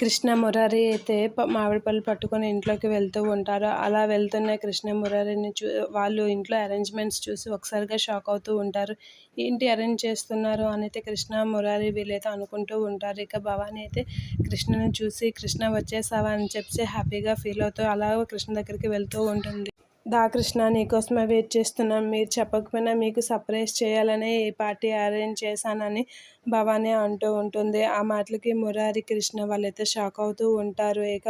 కృష్ణ మురారి అయితే మామిడి పళ్ళు పట్టుకొని ఇంట్లోకి వెళ్తూ ఉంటారు. అలా వెళ్తున్న కృష్ణ మురారిని చూ వాళ్ళు ఇంట్లో అరేంజ్మెంట్స్ చూసి ఒకసారిగా షాక్ అవుతూ ఉంటారు. ఏంటి అరేంజ్ చేస్తున్నారు? అని అయితే కృష్ణ మురారి వీళ్ళైతే అనుకుంటూ ఉంటారు. ఇక భవాని అయితే కృష్ణని చూసి కృష్ణ వచ్చేసావా? అని చెప్పి హ్యాపీగా ఫీల్ అవుతూ అలా కృష్ణ దగ్గరికి వెళ్తూ ఉంటుంది. దా కృష్ణ నీకోసమే వెయిట్ చేస్తున్నాం మీరు చెప్పకపోయినా మీకు సర్ప్రైజ్ చేయాలని ఈ పార్టీ అరేంజ్ చేశానని భవానీ అంటూ ఉంటుంది. ఆ మాటలకి మురారి కృష్ణ వాళ్ళైతే షాక్ అవుతూ ఉంటారు. ఇక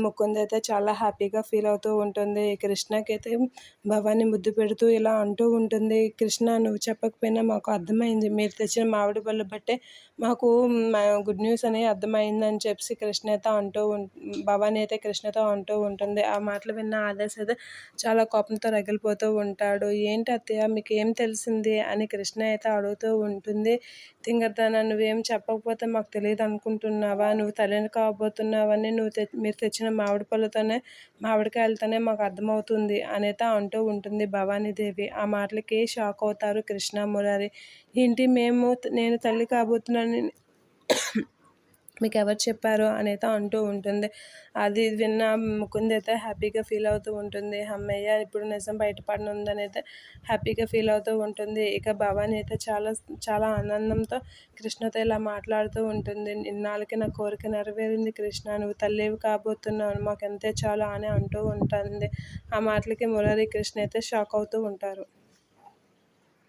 ముకుంద్ అయితే చాలా హ్యాపీగా ఫీల్ అవుతూ ఉంటుంది. కృష్ణకి అయితే ముద్దు పెడుతూ ఇలా అంటూ ఉంటుంది. కృష్ణ నువ్వు చెప్పకపోయినా మాకు అర్థమైంది. మీరు తెచ్చిన మామిడి పళ్ళు బట్టే మాకు గుడ్ న్యూస్ అని అర్థమైందని చెప్పి కృష్ణ అయితే అంటూ భవానీ అయితే కృష్ణతో అంటూ ఉంటుంది. ఆ మాటలు విన్న ఆదర్శ అయితే చాలా కోపంతో రగిలిపోతూ ఉంటాడు. ఏంటి అత్తయ్య మీకు ఏం తెలిసింది? అని కృష్ణ అయితే అడుగుతూ ఉంటుంది. తింగర్దాన నువ్వేం చెప్పకపోతే మాకు తెలియదు అనుకుంటున్నావా నువ్వు తల్లిని కాబోతున్నావని నువ్వు మీరు మీరు వచ్చిన మామిడి పళ్ళతోనే మామిడికాయలతోనే మాకు అర్థమవుతుంది అనేత అంటూ ఉంటుంది భవానీదేవి. ఆ మాటలకి షాక్ అవుతారు కృష్ణ మురారి ఏంటి మేము నేను తల్లి కాబోతున్నాను మీకు ఎవరు చెప్పారు అనేది అంటూ ఉంటుంది. అది విన్న ముకుంది అయితే హ్యాపీగా ఫీల్ అవుతూ ఉంటుంది. అమ్మయ్య ఇప్పుడు నిజం బయటపడనుందని అయితే హ్యాపీగా ఫీల్ అవుతూ ఉంటుంది. ఇక భవాని అయితే చాలా చాలా ఆనందంతో కృష్ణతో ఇలా మాట్లాడుతూ ఉంటుంది. ఇన్నాళ్ళకి నా కోరిక నెరవేరింది కృష్ణ. నువ్వు తల్లివి కాబోతున్నావు. మాకు ఎంతే చాలా అని అంటూ ఉంటుంది. ఆ మాటలకి మురారి కృష్ణ అయితే షాక్ అవుతూ ఉంటారు.